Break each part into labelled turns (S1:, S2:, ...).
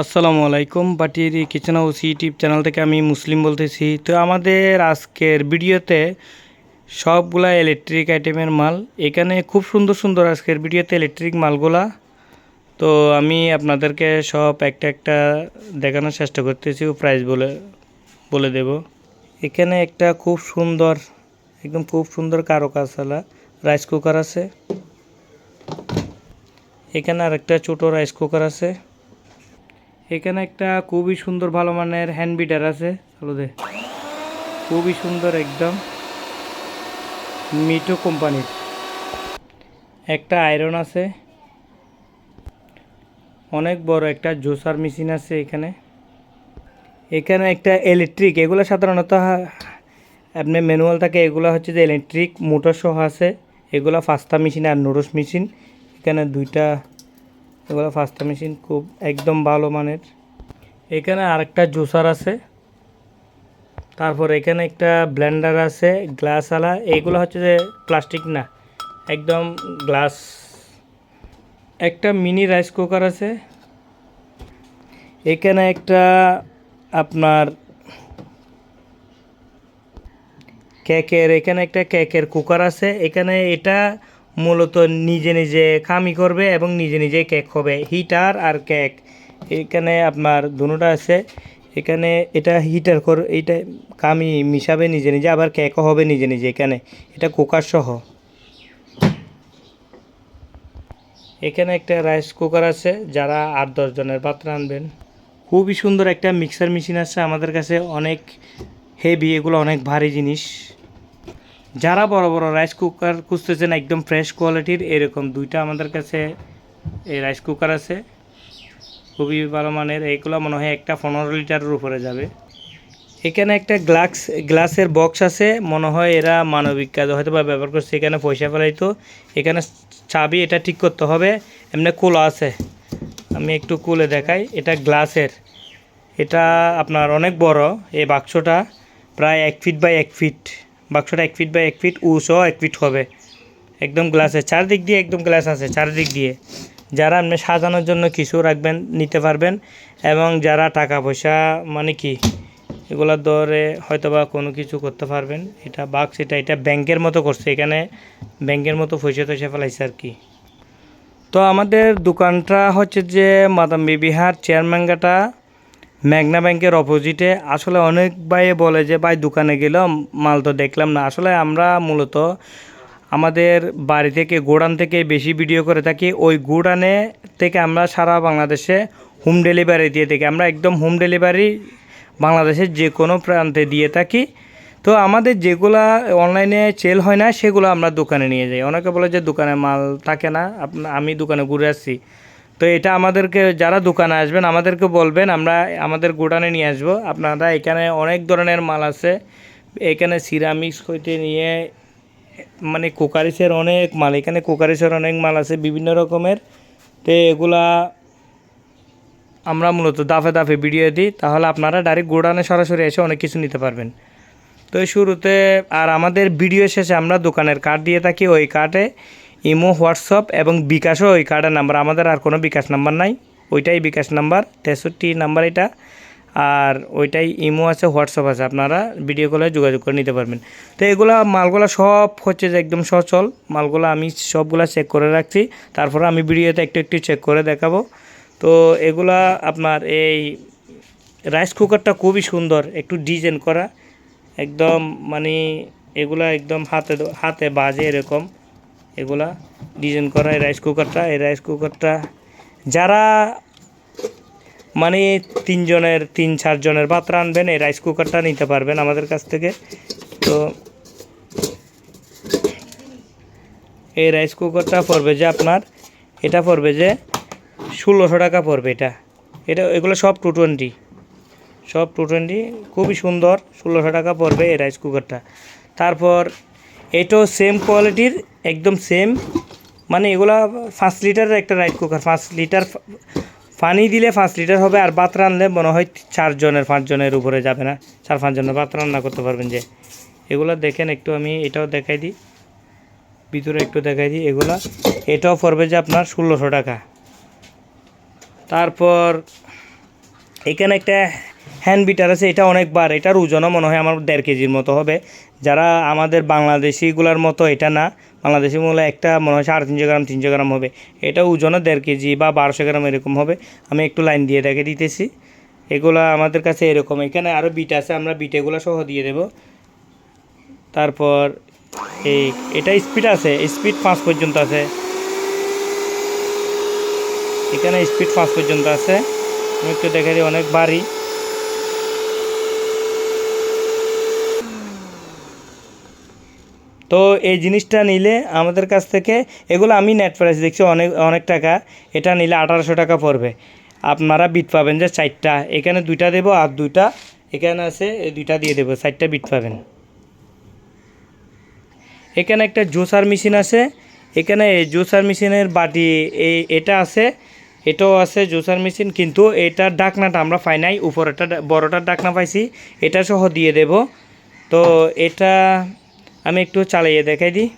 S1: আসসালামু আলাইকুম বাটির কিচেন হাউস ইউটিউব চ্যানেল থেকে আমি মুসলিম বলতেছি। তো আমাদের আজকের ভিডিওতে সবগুলা ইলেকট্রিক আইটেমের মাল। এখানে খুব সুন্দর সুন্দর আজকের ভিডিওতে ইলেকট্রিক মালগুলা। তো আমি আপনাদেরকে সব একটা একটা দেখানোর চেষ্টা করতেছি প্রাইস বলে বলে দেব। এখানে একটা খুব সুন্দর, একদম খুব সুন্দর কারও কাছালা রাইস কুকার আছে। এখানে আরেকটা ছোটো রাইস কুকার আছে। এখানে একটা খুবই সুন্দর ভালো মানের হ্যান্ড বিটার আছে। চলো দে। খুবই সুন্দর একদম মিটো কোম্পানির। একটা আয়রন আছে। অনেক বড় একটা জোসার মেশিন আছে এখানে। এখানে একটা ইলেকট্রিক এগুলো সাধারণত আপনি ম্যানুয়াল থাকে, এগুলো হচ্ছে যে ইলেকট্রিক মোটর সহ আছে। এগুলো ফাস্তা মেশিন আর নুডলস মেশিন এখানে দুইটা এগুলো ফাস্তা মেশিন খুব একদম ভালো মানের। এখানে আরেকটা জুসার আছে। তারপর এখানে একটা ব্লেন্ডার আছে গ্লাসওয়ালা এইগুলো হচ্ছে যে প্লাস্টিক না, একদম গ্লাস একটা মিনি রাইস কুকার আছে। এখানে একটা আপনার কেকের এখানে একটা কেকের কুকার আছে। এখানে এটা মূলত নিজে নিজে খামি করবে এবং নিজে নিজে কেক হবে। হিটার আর কেক। এখানে আপনার দুটোটা আছে। এখানে এটা হিটার কর, এইটা কামি মিশাবে নিজে নিজে, আবার কেকও হবে নিজে নিজে এখানে। এটা কুকার সহ। এখানে একটা রাইস কুকার আছে, যারা আট দশ জনের পাত্র আনবেন। খুবই সুন্দর একটা মিক্সার মেশিন আছে আমাদের কাছে। অনেক হেভি, এগুলো অনেক ভারী জিনিস। যারা বড় বড় রাইস কুকার খুঁজতেছেন, একদম ফ্রেশ কোয়ালিটির এরকম দুইটা আমাদের কাছে এই রাইস কুকার আছে। খুবই ভালো মানের এইগুলো মনে হয় একটা পনেরো লিটারের উপরে যাবে। এখানে একটা গ্লাস গ্লাসের বক্স আছে, মনে হয় এরা মানবিক কাজ হয়তো বা ব্যবহার করছে, এখানে পয়সা ফেলাইতো। এখানে চাবি এটা ঠিক করতে হবে, এমনি কুলো আছে। আমি একটু কুলে দেখাই, এটা গ্লাসের এটা আপনার অনেক বড়, এই বাক্সটা প্রায় এক ফিট বাই এক ফিট বাক্সটা এক ফিট বাই এক ফিট উসও এক ফিট হবে। একদম গ্লাসের চারদিক দিয়ে একদম গ্লাস আছে, চারদিক দিয়ে। যারা আপনি সাজানোর জন্য কিছু রাখবেন, নিতে পারবেন, এবং যারা টাকা পয়সা মানে কি, এগুলোর দরে হয়তো বা কোনো কিছু করতে পারবেন, এটা বাক্স এটা এটা ব্যাংকের মতো করছে, এখানে ব্যাংকের মতো পয়সা টয়সা ফেলাইছে আর কি। তো আমাদের দোকানটা হচ্ছে যে মাদাম্বি বিহার চেয়ারম্যানগাটা মেঘনা ব্যাংকের অপোজিটে আসলে অনেক ভাই বলে যে, ভাই, দোকানে গেলাম, মাল তো দেখলাম না। আসলে আমরা মূলত আমাদের বাড়ি থেকে গোডান থেকে বেশি ভিডিও করে থাকি। ওই গোডানে থেকে আমরা সারা বাংলাদেশে হোম ডেলিভারি দিয়ে থাকি। আমরা একদম হোম ডেলিভারি বাংলাদেশের যে কোনো প্রান্তে দিয়ে থাকি। তো আমাদের যেগুলা অনলাইনে সেল হয় না, সেগুলো আমরা দোকানে নিয়ে যাই। অনেকে বলে যে, দোকানে মাল থাকে না। আমি দোকানে ঘুরে আসছি। তো এটা আমাদেরকে, যারা দোকানে আসবেন, আমাদেরকে বলবেন, আমরা আমাদের গোডানে নিয়ে আসব। আপনারা এখানে অনেক ধরনের মাল আছে। এখানে সিরামিক্স হইতে নিয়ে মানে কোকারিসের অনেক মাল, এখানে কোকারিসের অনেক মাল আছে বিভিন্ন রকমের। তো এগুলা আমরা মূলত দাফে দাফে ভিডিও দিই, তাহলে আপনারা ডাইরেক্ট গোডানে সরাসরি এসে অনেক কিছু নিতে পারবেন। তো শুরুতে, আর আমাদের ভিডিও শেষে আমরা দোকানের কার্ড দিয়ে থাকি, ওই কার্ডে ইমো, হোয়াটসঅ্যাপ এবং বিকাশও ওই কার্ডের নাম্বার। আমাদের আর কোনো বিকাশ নাম্বার নাই। ওইটাই বিকাশ নাম্বার, তেষট্টি নাম্বার এটা। আর ওইটাই ইমো আছে, হোয়াটসঅ্যাপ আছে। আপনারা ভিডিও কলে যোগাযোগ করে নিতে পারবেন। তো এগুলা মালগুলা সব হচ্ছে যে একদম সচল। মালগুলো আমি সবগুলা চেক করে রাখছি। তারপরে আমি ভিডিওতে একটু একটু চেক করে দেখাবো। তো এগুলা আপনার এই রাইস কুকারটা খুবই সুন্দর। একটু ডিজাইন করা। একদম মানে এগুলা একদম হাতে হাতে বাজে এরকম। এগুলা ডিজাইন করা, এই রাইস কুকারটা এই রাইস কুকারটা যারা মানে তিনজনের, তিন, চারজনের পাত্র আনবেন, এই রাইস কুকারটা নিতে পারবেন আমাদের কাছ থেকে। তো এই রাইস কুকারটা পড়বে যে আপনার, এটা পড়বে যে ষোলোশো টাকা পড়বে এটা। এটা, এগুলো সব টু টোয়েন্টি সব টু টোয়েন্টি খুবই সুন্দর, ষোলোশো টাকা পড়বে এই রাইস কুকারটা তারপর এটাও সেম কোয়ালিটির একদম সেম মানে এগুলা পাঁচ লিটারের একটা রাইস কুকার পাঁচ লিটার পানি দিলে পাঁচ লিটার হবে আর ভাত রানলে মনে হয় চারজনের, পাঁচজনের উপরে যাবে না। চার পাঁচজনের ভাত রান্না করতে পারবেন যে। এগুলো দেখেন একটু আমি এটাও দেখাই দিই। ভিতরে একটু দেখাই দিই এগুলা। এটাও পড়বে যে আপনার ষোলোশো টাকা। তারপর এখানে একটা হ্যান্ড বিটার আছে, এটা অনেকবার। এটার ওজনও মনে হয় আমার দেড় কেজির মতো হবে। যারা আমাদের বাংলাদেশিগুলোর মতো এটা না, বাংলাদেশি মূল্য একটা মনে হয় সাড়ে তিনশো গ্রাম তিনশো গ্রাম হবে। এটা ওজনও দেড় কেজি বা বারোশো গ্রাম এরকম হবে। আমি একটু লাইন দিয়ে দেখে দিতেছি। এগুলা আমাদের কাছে এরকম। এখানে আরও বিট আছে, আমরা বিটেগুলো সহ দিয়ে দেব। তারপর এই, এটা স্পিড আছে স্পিড পাঁচ পর্যন্ত আছে। এখানে স্পিড পাঁচ পর্যন্ত আছে। আমি একটু দেখে দিই, অনেক ভারী। তো এই জিনিসটা নিলে আমাদের কাছ থেকে, এগুলো আমি নেট প্রাইস দেখছি অনেক অনেক টাকা, এটা নিলে আঠারোশো টাকা পড়বে। আপনারা বিট পাবেন যে চারটা, এখানে দুইটা দেবো আর দুইটা, এখানে আছে, এই দুইটা দিয়ে দেবো, চারটা বিট পাবেন। এখানে একটা জুসার মেশিন আছে, এখানে জুসার মেশিনের বাটি, এই, এটা আছে, এটাও আছে জুসার মেশিন কিন্তু এটার ডাকনাটা আমরা পাই নাই, উপরেরটা, বড়টার ডাকনা পাইছি, এটা সহ দিয়ে দেব। তো এটা আমি একটু চালিয়ে দেখাই দিই।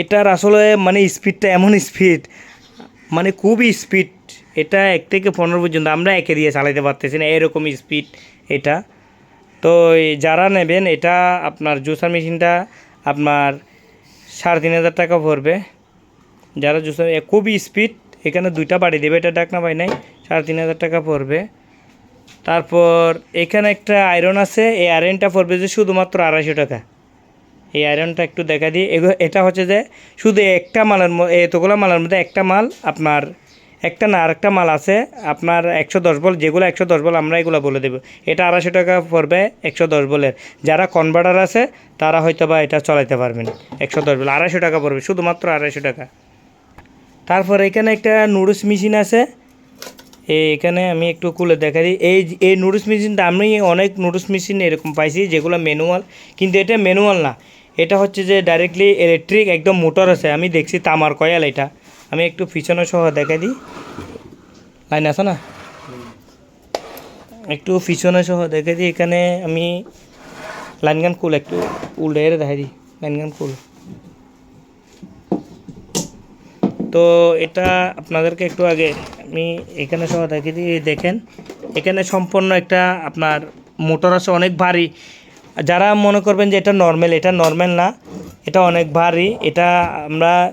S1: এটার আসলে মানে স্পিডটা এমন স্পিড মানে খুবই স্পিড এটা এক থেকে পনেরো পর্যন্ত আমরা একে দিয়ে চালাইতে পারতেছি না, এরকম স্পিড এটা। তো যারা নেবেন, এটা আপনার জুসার মেশিনটা আপনার সাড়ে তিন হাজার টাকা পড়বে। যারা জুসার খুবই স্পিড এখানে দুইটা বাড়ি দেবে, এটা ডাকনা পাই নাই। সাড়ে তিন হাজার টাকা পড়বে। তারপর এখানে একটা আয়রন আছে, এই আয়রনটা পড়বে যে শুধুমাত্র আড়াইশো টাকা। এই আয়রনটা একটু দেখা দিই। এটা হচ্ছে যে শুধু একটা মালের এতগুলো মালের মধ্যে একটা মাল, আপনার একটা না আরেকটা মাল আছে, আপনার একশো দশ বল, যেগুলো একশো দশ বল, আমরা এগুলো বলে দেবো। এটা আড়াইশো টাকা পড়বে একশো দশ বলের। যারা কনভার্টার আছে, তারা হয়তো বা এটা চলাইতে পারবেন। একশো দশ বল, আড়াইশো টাকা পড়বে, শুধুমাত্র আড়াইশো টাকা। তারপর এখানে একটা নুডলস মেশিন আছে এখানে আমি একটু খুলে দেখা দিই। এই এই নুডলস মেশিনটা আমি অনেক নুডলস মেশিন এরকম পাইছি, যেগুলো ম্যানুয়াল কিন্তু এটা ম্যানুয়াল না। এটা হচ্ছে যে ডাইরেক্টলি ইলেকট্রিক একদম মোটর আছে। আমি দেখছি তামার কয়াল এটা। আমি একটু পিছনে সহ দেখা দিই। লাইন আছে না? একটু পিছনে সহ দেখে দিই। এখানে আমি লাইন গান কুল একটু উল্টে দেখা দিই। লাইন গান কুল তো এটা আপনাদেরকে একটু আগে আমি এখানে সহ দিই দেখেন, এখানে সম্পূর্ণ একটা আপনার মোটর আছে, অনেক ভারী। যারা মনে করবেন যে এটা নর্মাল এটা নর্মাল না, এটা অনেক ভারী, এটা আমরা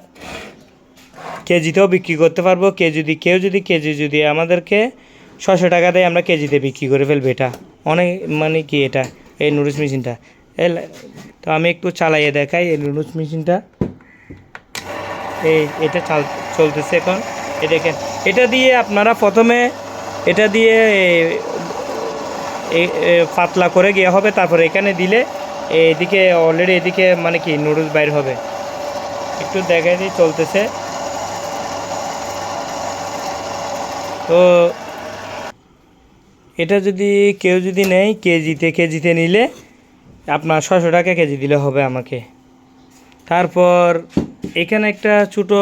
S1: কেজিতেও বিক্রি করতে পারব। কে যদি কেউ যদি, কেজি যদি আমাদেরকে ছশো টাকা দেয়, আমরা কেজিতে বিক্রি করে ফেলব এটা। অনেক মানে কি এটা? এই নুডলস মেশিনটা লা- তো আমি একটু চালাইয়ে দেখাই এই নুডলস মেশিনটা এই, এটা চাল চলতেছে এখন। দেখেন, এটা দিয়ে আপনারা প্রথমে এটা দিয়ে পাতলা করে গিয়ে হবে, তারপর এখানে দিলে এদিকে অলরেডি এদিকে মানে কি নুডলস বাইর হবে। একটু দেখাই দিই, চলতেছে। তো এটা যদি কেউ যদি নেয়, কেজিতে কেজিতে নিলে আপনার ছশো টাকা কেজি দিলে হবে আমাকে। তারপর এখানে একটা ছোটো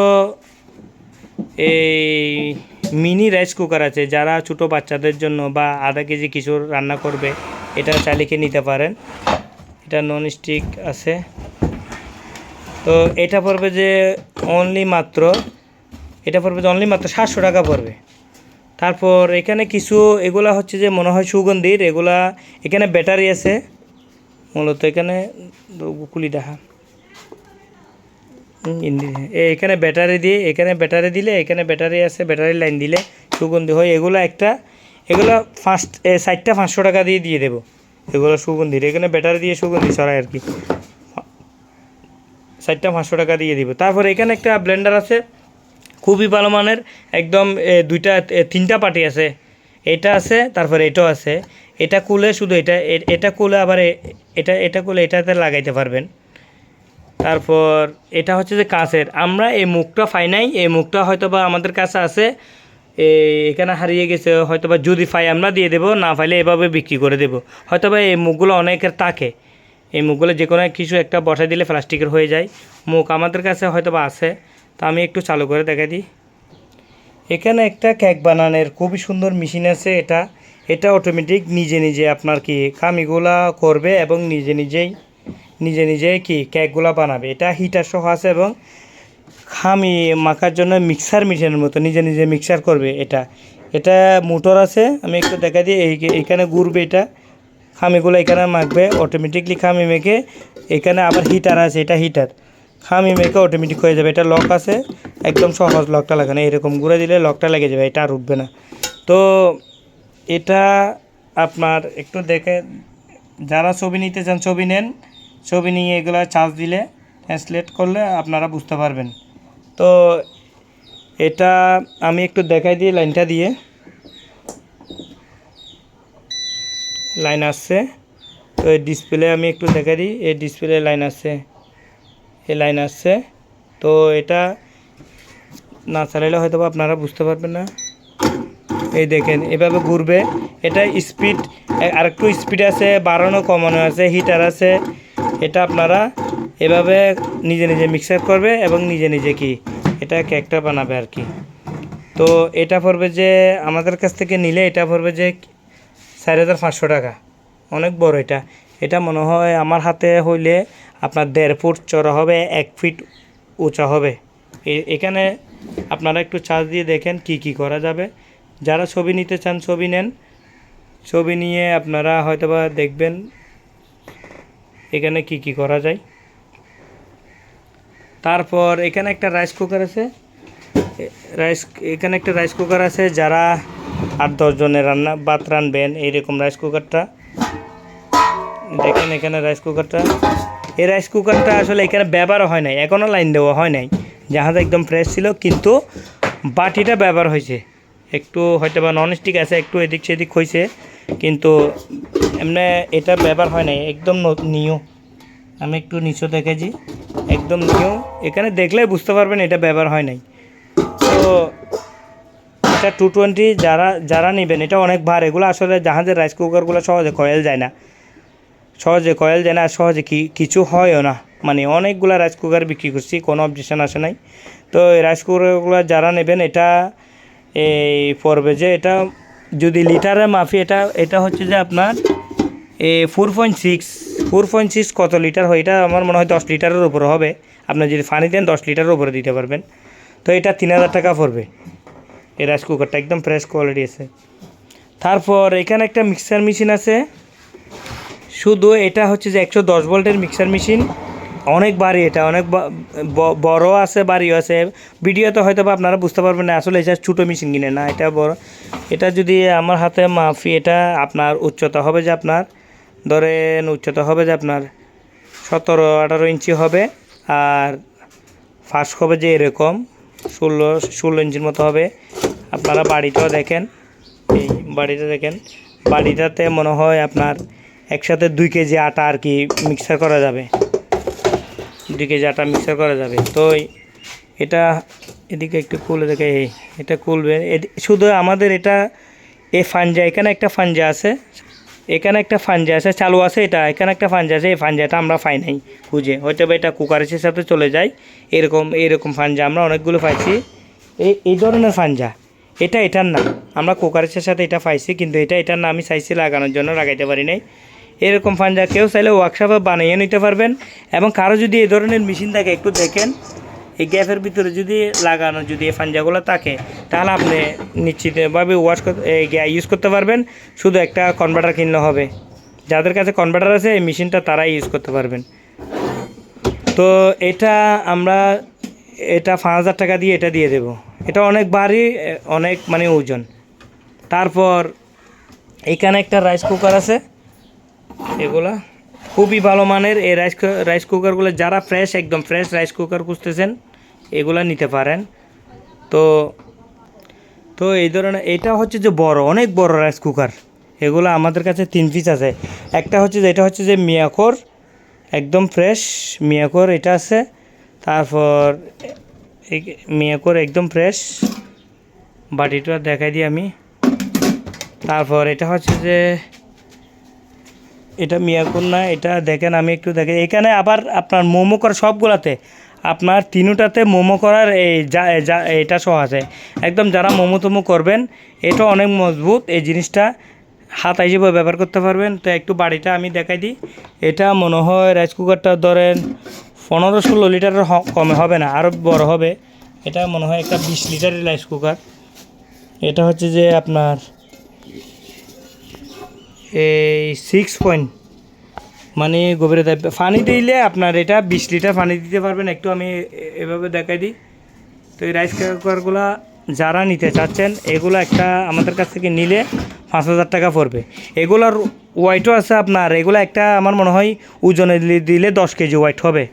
S1: এই মিনি রাইস কুকার আছে, যারা ছোটো বাচ্চাদের জন্য বা আধা কেজি কিছু রান্না করবে, এটা চালিকে নিতে পারেন। এটা নন স্টিক আছে। তো এটা পড়বে যে অনলি মাত্র, এটা পড়বে যে অনলি মাত্র সাতশো টাকা পড়বে। তারপর এখানে কিছু, এগুলা হচ্ছে যে মনে হয় সুগন্ধির, এগুলা এখানে ব্যাটারি আছে। মূলত এখানে কুলি দেখা এখানে ব্যাটারি দিয়ে, এখানে ব্যাটারি দিলে, এখানে ব্যাটারি আছে ব্যাটারি লাইন দিলে সুগন্ধি হয়। এগুলো একটা, এগুলো ফার্স্ট সাইডটা পাঁচশো টাকা দিয়ে দিয়ে দেবো। এগুলো সুগন্ধির, এখানে ব্যাটারি দিয়ে সুগন্ধি ছড়ায় আর কি। সাইডটা পাঁচশো টাকা দিয়ে দিব। তারপর এখানে একটা ব্লেন্ডার আছে, খুবই ভালো মানের, একদম দুইটা তিনটা পার্টি আছে। এটা আছে, তারপরে এটাও আছে। এটা খুলে শুধু এটা এটা খুলে আবার এটা এটা খুলে এটাতে লাগাইতে পারবেন। তারপর এটা হচ্ছে যে কাঁচের আমরা এই মুখটা পাই নাই, এই মুখটা হয়তো বা আমাদের কাছে আছে। এখানে হারিয়ে গেছে হয়তো বা যদি পাই আমরা দিয়ে দেবো, না পাইলে এভাবে বিক্রি করে দেবো। হয়তো বা এই মুখগুলো অনেকের থাকে। এই মুখগুলো যে কোনো কিছু একটা বসাই দিলে প্লাস্টিকের হয়ে যায়। মুখ আমাদের কাছে হয়তো বা আছে। তা আমি একটু চালু করে দেখা দিই। এখানে একটা কেক বানানোর খুবই সুন্দর মেশিন আছে এটা। এটা অটোমেটিক নিজে নিজে আপনার কি কামিগুলা করবে এবং নিজে নিজেই নিজে নিজে কি কেকগুলা বানাবে। এটা হিটার সহ আছে এবং খামি মাখার জন্য মিক্সার মেশিনের মতো নিজে নিজে মিক্সার করবে এটা। এটা মোটর আছে, আমি একটু দেখা দিই, এই এখানে ঘুরবে এটা। খামিগুলো এখানে মাখবে অটোমেটিকলি খামি মেখে এখানে আবার হিটার আছে, এটা হিটার খামি মেখে অটোমেটিক হয়ে যাবে, এটা লক আছে, একদম সহজ লকটা লাগানো এরকম ঘুরে দিলে লকটা লেগে যাবে, এটা আর উঠবে না। তো এটা আপনার একটু দেখে, যারা ছবি নিতে চান ছবি নেন ছবি নিয়ে এগুলো চার্জ দিলে ট্রান্সলেট করলে আপনারা বুঝতে পারবেন। তো এটা আমি একটু দেখাই দিই লাইনটা দিয়ে। লাইন আসছে। তো এই ডিসপ্লে আমি একটু দেখাই দিই। এই ডিসপ্লে লাইন আসছে। এই লাইন আসছে। তো এটা না চালাইলে হয়তো আপনারা বুঝতে পারবেন না। এই দেখেন, এভাবে ঘুরবে। এটা স্পিড আর একটু স্পিড আছে, বাড়ানো, কমানো আছে হিটার আছে। এটা আপনারা এভাবে নিজে নিজে মিক্সার করবে এবং নিজে নিজে কি এটা কেকটা বানাবে আর কি। তো এটা পড়বে যে আমাদের কাছ থেকে নিলে এটা পড়বে যে চার হাজার পাঁচশো টাকা। অনেক বড় এটা। এটা মনে হয় আমার হাতে হইলে আপনার দেড় ফুট চড়া হবে, এক ফিট উঁচা হবে। এখানে আপনারা একটু চার্জ দিয়ে দেখেন কি কি করা যাবে। যারা ছবি নিতে চান ছবি নেন। ছবি নিয়ে আপনারা হয়তোবা দেখবেন এখানে কি কি করা যায়? তারপর এখানে একটা রাইস কুকার আছে। রাইস এখানে একটা রাইস কুকার আছে যারা আট দশ জনের রান্না, ভাত রানবেন, এইরকম রাইস কুকারটা দেখেন এখানে রাইস কুকারটা এই রাইস কুকারটা আসলে এখানে ব্যবহার হয় নাই এখনও লাইন দেওয়া হয় নাই। জাহাজ একদম ফ্রেশ ছিল, কিন্তু বাটিটা ব্যবহার হয়েছে। একটু হয়তো বা নন স্টিক আছে, একটু এদিক সেদিক হয়েছে কিন্তু এমনি এটা ব্যবহার হয় নাই, একদম নিউ। আমি একটু নিচু দেখেছি, একদম নিউ। এখানে দেখলে বুঝতে পারবেন এটা ব্যবহার হয় নাই। তো, এটা টু টোয়েন্টি যারা যারা নেবেন, এটা অনেক ভার। এগুলো আসলে জাহাজের রাইস কুকারগুলো সহজে কয়েল যায় না। সহজে কয়েল যায় না, আর সহজে কি, কিছু হয়ও না। মানে অনেকগুলো রাইস কুকার বিক্রি করছি, কোনো অবজেকশন আসে নাই। তো, এই রাইস কুকারগুলো যারা নেবেন, এটা এই পড়বে যে, এটা যদি লিটারে মাফি, এটা এটা হচ্ছে যে আপনার A four point six four point six কত লিটার হয়? এটা আমার মনে হয় দশ লিটারের উপরে হবে। আপনার যদি পানি দেন, দশ লিটারের উপরে দিতে পারবেন। তো এটা তিন হাজার টাকা পড়বে। এই রাইস কুকারটা একদম ফ্রেশ কোয়ালিটি আছে। তারপর এখানে একটা মিক্সার মেশিন আছে। শুধু এটা হচ্ছে যে একশো দশ ভোল্টের মিক্সার মেশিন অনেক বাড়ি এটা, অনেক বড় আছে বাড়িও আছে ভিডিওতে হয়তো বা আপনারা বুঝতে পারবেন না, আসলে এটা ছোটো মেশিন কিনে না, এটা বড়। এটা যদি আমার হাতে মাফি, এটা আপনার উচ্চতা হবে যে আপনার ধরেন উচ্চতা হবে যে আপনার সতেরো, আঠারো ইঞ্চি হবে আর ফার্স্ট হবে যে এরকম ষোলো ষোলো ইঞ্চির মতো হবে। আপনারা বাড়িটাও দেখেন, এই বাড়িটা দেখেন। বাড়িটাতে মনে হয় আপনার একসাথে দুই কেজি আটা আর কি মিক্সার করা যাবে। দুই কেজি আটা মিক্সার করা যাবে। তো এটা এদিকে একটু খুলে দেখে, এই এটা খুলবে। শুধু আমাদের এটা এ ফাঞ্জা, এখানে একটা ফাঞ্জা আছে। এখানে একটা ফাঞ্জা আছে, চালু আছে এটা, এখানে একটা ফাঞ্জা আছে, এই ফাঞ্জাটা আমরা পাই নাই খুঁজে। হয়তো বা এটা কুকারেসের সাথে চলে যায়, এরকম এরকম ফাঞ্জা আমরা অনেকগুলো পাইছি। এই এই ধরনের ফাঞ্জা, এটা এটার না আমরা কুকারেসের সাথে এটা পাইছি, কিন্তু এটা, এটার না আমি চাইছি লাগানোর জন্য, লাগাইতে পারি নাই। এরকম ফাঞ্জা কেউ চাইলে ওয়ার্কশপে বানিয়ে নিতে পারবেন, এবং কারও যদি এই ধরনের মেশিন থাকে, একটু দেখেন। এই গ্যাপের ভিতরে যদি লাগানো, যদি এই ফাঞ্জাগুলো থাকে, তাহলে আপনি নিশ্চিতভাবে ওয়াশ ইউজ করতে পারবেন। শুধু একটা কনভার্টার কিনলে হবে। যাদের কাছে কনভার্টার আছে, এই মেশিনটা তারাই ইউজ করতে পারবেন। তো এটা আমরা, এটা পাঁচ হাজার টাকা দিয়ে এটা দিয়ে দেব। এটা অনেক ভারী, অনেক মানে ওজন। তারপর এখানে একটা রাইস কুকার আছে। এগুলা খুবই ভালো মানের। এই রাইস রাইস কুকারগুলো যারা ফ্রেশ একদম ফ্রেশ রাইস কুকার খুঁজতেছেন এগুলা নিতে পারেন। তো তো এই ধরনের, এটা হচ্ছে যে বড়, অনেক বড় রাইস কুকার এগুলো আমাদের কাছে তিন পিস আছে। একটা হচ্ছে যে, এটা হচ্ছে যে মিয়াকোর একদম ফ্রেশ মিয়াকোর এটা আছে। তারপর মিয়াকোর একদম ফ্রেশ বাটিটা দেখাই দিই আমি। তারপর এটা হচ্ছে যে, এটা মিয়াকুর না, এটা দেখেন আমি একটু দেখে, এখানে আবার আপনার মোমো করা সবগুলাতে আপনার তিনুটাতে মোমো করার এই যা এটা সহ আছে। একদম যারা মোমো তোমো করবেন, এটা অনেক মজবুত, এই জিনিসটা হাত হিসেবে ব্যবহার করতে পারবেন। তো একটু বাড়িটা আমি দেখাই দিই। এটা মনে হয় রাইস কুকারটা ধরেন পনেরো ষোলো লিটারের কমে হবে না আরও বড় হবে। এটা মনে হয় একটা বিশ লিটারের রাইস কুকার। এটা হচ্ছে যে আপনার এই সিক্স পয়েন্ট মানে গভীরতা পানি দিলে আপনার এটা বিশ লিটার পানি দিতে পারবেন। একটু আমি এভাবে দেখাই দিই। তো এই রাইস কুকারগুলো যারা নিতে চাচ্ছেন, এগুলো একটা আমাদের কাছ থেকে নিলে পাঁচ হাজার টাকা পড়বে। এগুলোর ওয়াইটও আছে আপনার। এগুলো একটা আমার মনে হয় ওজনে দিলে দশ কেজি ওয়াইট হবে।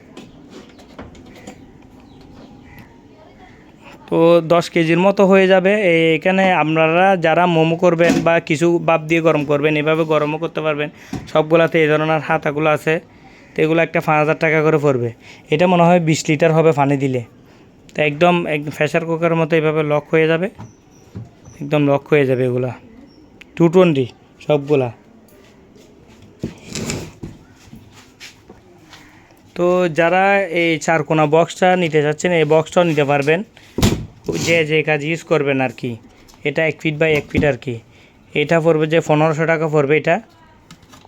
S1: তো দশ কেজির মতো হয়ে যাবে। এখানে আপনারা যারা মোমো করবেন বা কিছু বাপ দিয়ে গরম করবেন, এভাবে গরমও করতে পারবেন। সবগুলাতে এই ধরনের হাতাগুলো আছে। তো এগুলো একটা পাঁচ হাজার টাকা করে পড়বে। এটা মনে হয় বিশ লিটার হবে পানি দিলে। তো একদম একদম প্রেশার কুকারের মতো এভাবে লক হয়ে যাবে। একদম লক হয়ে যাবে এগুলা। টু টোয়েন্টি সবগুলা। তো যারা এই চারকোনা বক্সটা নিতে চাচ্ছেন, এই বক্সটাও নিতে পারবেন। যে যে কাজ ইউজ করবেন আর কি, এটা এক ফিট বাই এক ফিট আর কি। এটা পড়বে যে পনেরোশো টাকা পড়বে এটা।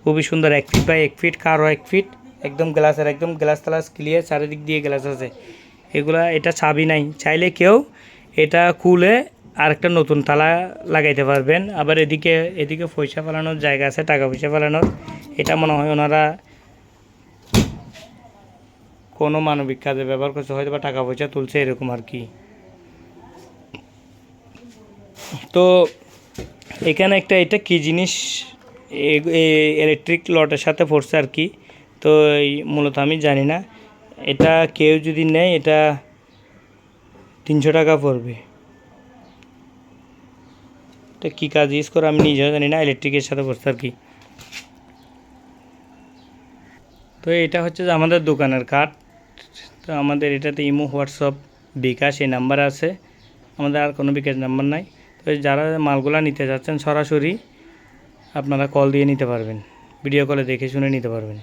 S1: খুবই সুন্দর, এক ফিট বাই এক ফিট কারও এক ফিট একদম গ্লাসের একদম গ্লাস টালাস ক্লিয়ার চারিদিক দিয়ে গ্লাস আছে। এগুলা, এটা চাবি নাই। চাইলে কেউ এটা খুলে আরেকটা নতুন তালা লাগাইতে পারবেন। আবার এদিকে এদিকে পয়সা ফেলানোর জায়গা আছে, টাকা পয়সা ফেলানোর এটা মনে হয় ওনারা কোনো মানবিক কাজে ব্যবহার করছে হয়তো বা টাকা পয়সা তুলছে এরকম আর কি। তো এখানে একটা, এটা কি জিনিস? ইলেকট্রিক লটের সাথে পড়ছে আর কি। তো এই মূলত আমি জানি না। এটা কেউ যদি নেয়, এটা তিনশো টাকা পড়বে। এটা কী কাজ ইউজ করে আমি নিজেও জানি না ইলেকট্রিকের সাথে পড়ছে আর কি। তো এটা হচ্ছে যে আমাদের দোকানের কার্ড তো আমাদের এটাতে ইমো, হোয়াটসঅ্যাপ, বিকাশ এই নাম্বার আছে। আমাদের আর কোনো বিকাশ নাম্বার নাই। যারা মালগুলা নিতে যাচ্ছেন সরাসরি আপনারা কল দিয়ে নিতে পারবেন। ভিডিও কলে দেখে শুনে নিতে পারবেন।